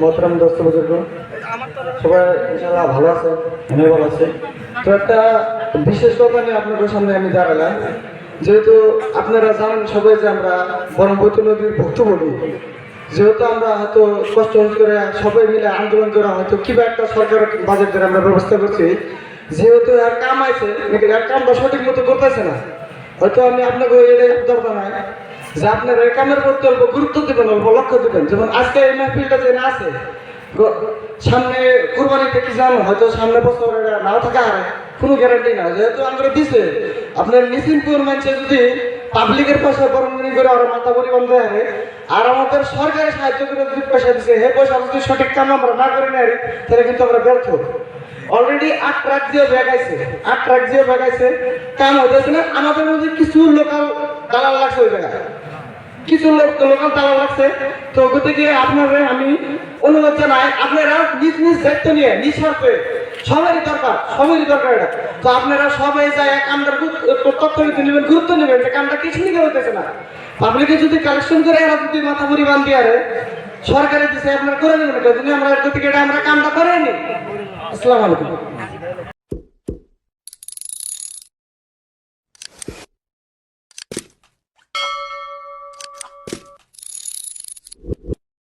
মোহতরম দোস্ত বুজুর্গ। সবাই ইনশাল্লাহ ভালো আছে আমি ভালো আছি। তো একটা বিশেষ কথা নিয়ে আপনাদের সামনে আমি দাঁড়ালাম। যেহেতু আপনারা জানেন সবাই যে আমরা বরমবতী নদীর ভুক্তভোগী, যেহেতু আমরা হয়তো কষ্ট করে সবাই মিলে আন্দোলন করে হয়তো কিবা একটা সরকার বাজেট করে আমরা ব্যবস্থা করছি। যেহেতু আর কাম আছে, নাকি আর কামটা সঠিক মতো করতেছে না। হয়তো আমি আপনাকে এটা দরকার নাই। যে আপনার এই কামের প্রতি অল্প গুরুত্ব দেবেন, অল্প লক্ষ্য দেবেন। যেমন আজকে এই মাহফিলটা না আছে সামনে কুরবানিতে কি জানো? হয়তো সামনে বছর নাও থাকা হারে, কোনো গ্যারান্টি না যেহেতু আমরা দিছে, আপনার নিশ্চিন্তপুর মানুষে যদি পাবলিকের পয়সা বরঙ্গনি করে আর মাথা পরিবহন দেয় আর আমাদের সরকারি সাহায্য করে যদি পয়সা দিছে হে পয়সা যদি সঠিক কাম আমরা না করে নেই তাহলে কিন্তু আমরা ব্যর্থ। অলরেডি আট ট্রাক দিয়ে বেগাইছে আট ট্রাক বেগাইছে কাম হইতেছে না। আমাদের মধ্যে কিছু লোকাল দালাল লাগছে ওই জায়গায়। কিছু লোক লোকাল দালাল লাগছে। তো গতিকে আপনারা আমি অনুরোধ জানাই, আপনারা নিজ নিজ দায়িত্ব নিয়ে নিঃস্বার্থে সবারই দরকার সবারই দরকার এটা। তো আপনারা সবাই যায় কামটার তথ্য নেবেন, গুরুত্ব নেবেন, যে কামটা কিছু নিকে হইতেছে না। পাবলিকে যদি কালেকশন করে এরা যদি মাথা পরিমাণ দিয়ে আরে সরকারের দিছে আপনারা করে নেবেন যদি আমরা এটা আমরা কামটা করে নি আসসালামু আলাইকুম। you